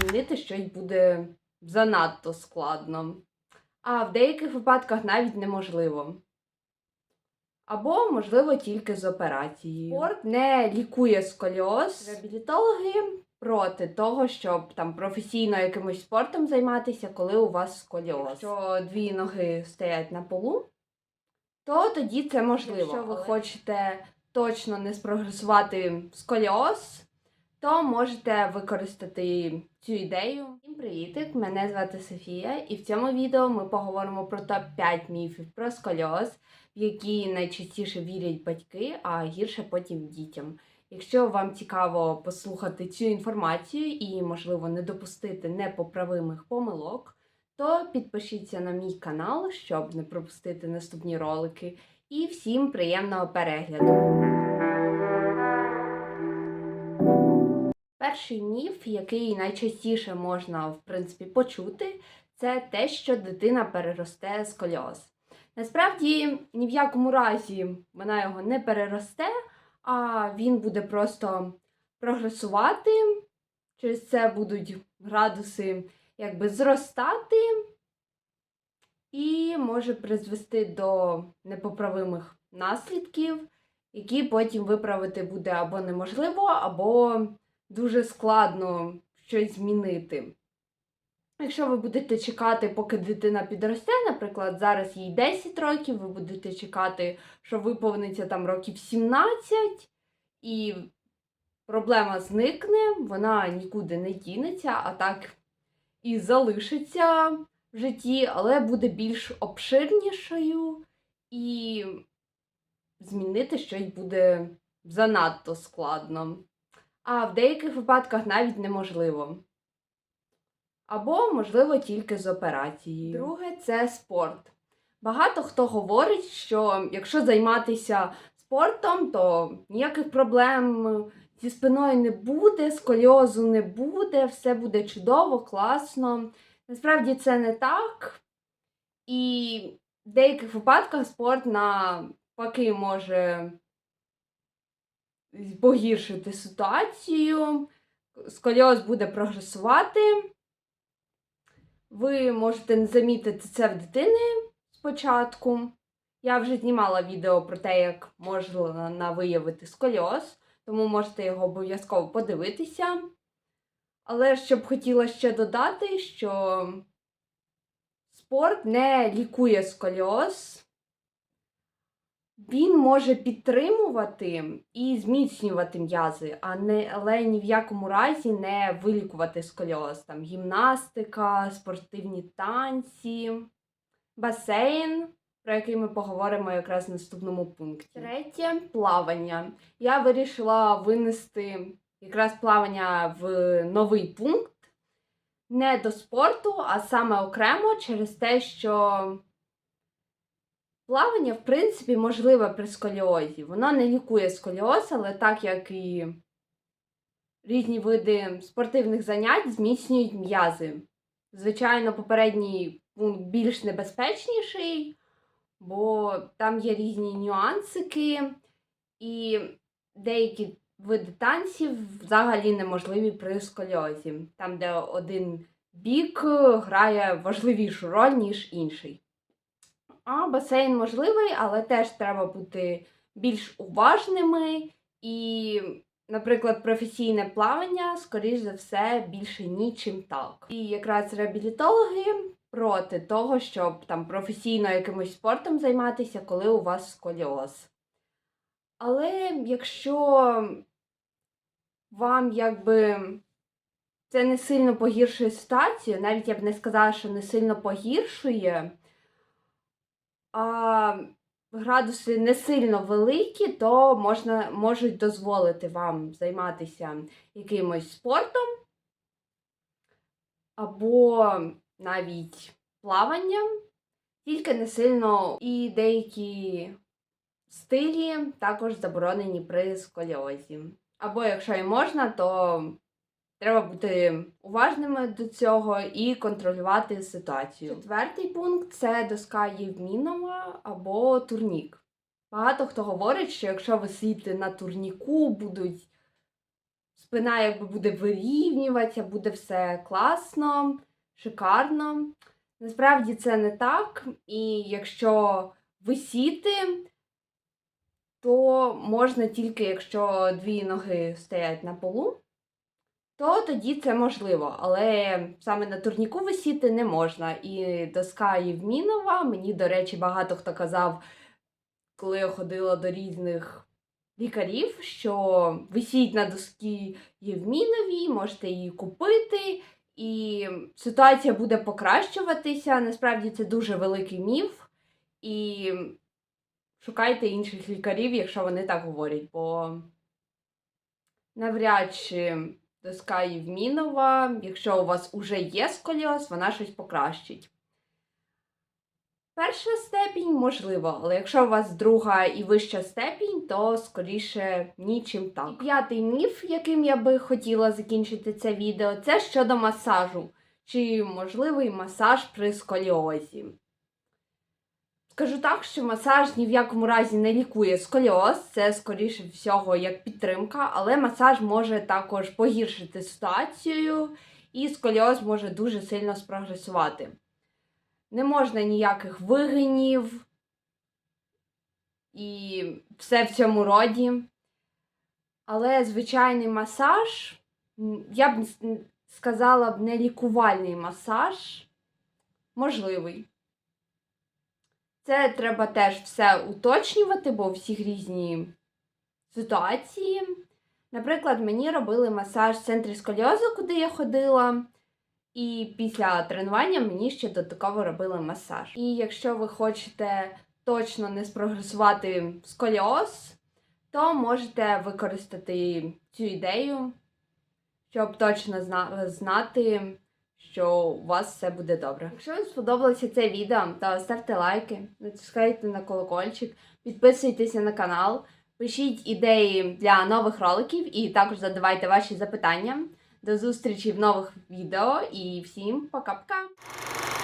змінити щось буде занадто складно. А в деяких випадках навіть неможливо. Або, можливо, тільки з операції. Спорт не лікує сколіоз. Реабілітологи проти того, щоб там професійно якимось спортом займатися, коли у вас сколіоз. Якщо дві ноги стоять на полу, то тоді це можливо. Якщо ви хочете точно не спрогресувати сколіоз, то можете використати цю ідею. Всім привітик! Мене звати Софія, і в цьому відео ми поговоримо про топ-5 міфів про сколіоз, в які найчастіше вірять батьки, а гірше потім дітям. Якщо вам цікаво послухати цю інформацію і, можливо, не допустити непоправимих помилок, то підпишіться на мій канал, щоб не пропустити наступні ролики. І всім приємного перегляду! Перший міф, який найчастіше можна в принципі почути, це те, що дитина переросте сколіоз. Насправді ні в якому разі вона його не переросте, а він буде просто прогресувати. Через це будуть градуси якби зростати і може призвести до непоправимих наслідків, які потім виправити буде або неможливо, або дуже складно щось змінити. Якщо ви будете чекати, поки дитина підросте, наприклад, зараз їй 10 років, ви будете чекати, що виповниться там років 17, і проблема зникне, вона нікуди не дінеться, а так і залишиться в житті, але буде більш обширнішою, і змінити щось буде занадто складно а в деяких випадках навіть неможливо. Або, можливо, тільки з операції. Друге це спорт. Багато хто говорить, що якщо займатися спортом, то ніяких проблем зі спиною не буде, сколіозу не буде, все буде чудово, класно. Насправді це не так. І в деяких випадках спорт навпаки може погіршити ситуацію, сколіоз буде прогресувати. Ви можете не замітити це в дитини спочатку. Я вже знімала відео про те, як можна виявити сколіоз, тому можете його обов'язково подивитися. Але щоб хотіла ще додати, що спорт не лікує сколіоз. Він може підтримувати і зміцнювати м'язи, а не, але ні в якому разі не вилікувати сколіоз. Там гімнастика, спортивні танці, басейн, про який ми поговоримо якраз в наступному пункті. Третє плавання. Я вирішила винести якраз плавання в новий пункт. Не до спорту, а саме окремо через те, що Плавання, в принципі, можливе при сколіозі. Воно не лікує сколіоз, але так як і різні види спортивних занять зміцнюють м'язи. Звичайно, попередній пункт більш небезпечніший, бо там є різні нюансики, і деякі види танців взагалі неможливі при сколіозі, там, де один бік грає важливішу роль, ніж інший. А басейн можливий, але теж треба бути більш уважними. І, наприклад, професійне плавання, скоріш за все, більше нічим так. І якраз реабілітологи проти того, щоб там професійно якимось спортом займатися, коли у вас сколіоз. Але якщо вам якби це не сильно погіршує ситуацію, навіть я б не сказала, що не сильно погіршує а градуси не сильно великі, то можна, можуть дозволити вам займатися якимось спортом або навіть плаванням, тільки не сильно і деякі стилі також заборонені при сколіозі. Або якщо і можна, то Треба бути уважними до цього і контролювати ситуацію. Четвертий пункт це доска Євмінова або турнік. Багато хто говорить, що якщо ви сидите на турніку, будуть спина якби буде вирівнюватися, буде все класно, шикарно. Насправді це не так. І якщо висіти, то можна тільки якщо дві ноги стоять на полу, то тоді це можливо. Але саме на турніку висіти не можна. І доска Євмінова, мені, до речі, багато хто казав, коли я ходила до різних лікарів, що висіть на доскі Євміновій, можете її купити, і ситуація буде покращуватися. Насправді це дуже великий міф. І шукайте інших лікарів, якщо вони так говорять, бо навряд чи доска Євмінова, якщо у вас уже є сколіоз, вона щось покращить. Перша степінь можливо, але якщо у вас друга і вища степінь, то скоріше нічим так. І п'ятий міф, яким я би хотіла закінчити це відео, це щодо масажу. Чи можливий масаж при сколіозі? Скажу так, що масаж ні в якому разі не лікує сколіоз, це скоріше всього як підтримка, але масаж може також погіршити ситуацію, і сколіоз може дуже сильно спрогресувати. Не можна ніяких вигинів і все в цьому роді. Але звичайний масаж, я б сказала б не лікувальний масаж, можливий. Це треба теж все уточнювати, бо у всіх різні ситуації. Наприклад, мені робили масаж в центрі сколіозу, куди я ходила. І після тренування мені ще додатково робили масаж. І якщо ви хочете точно не спрогресувати сколіоз, то можете використати цю ідею, щоб точно знати, що у вас все буде добре. Якщо вам сподобалося це відео, то ставте лайки, натискайте на колокольчик, підписуйтеся на канал, пишіть ідеї для нових роликів і також задавайте ваші запитання. До зустрічі в нових відео і всім пока-пока!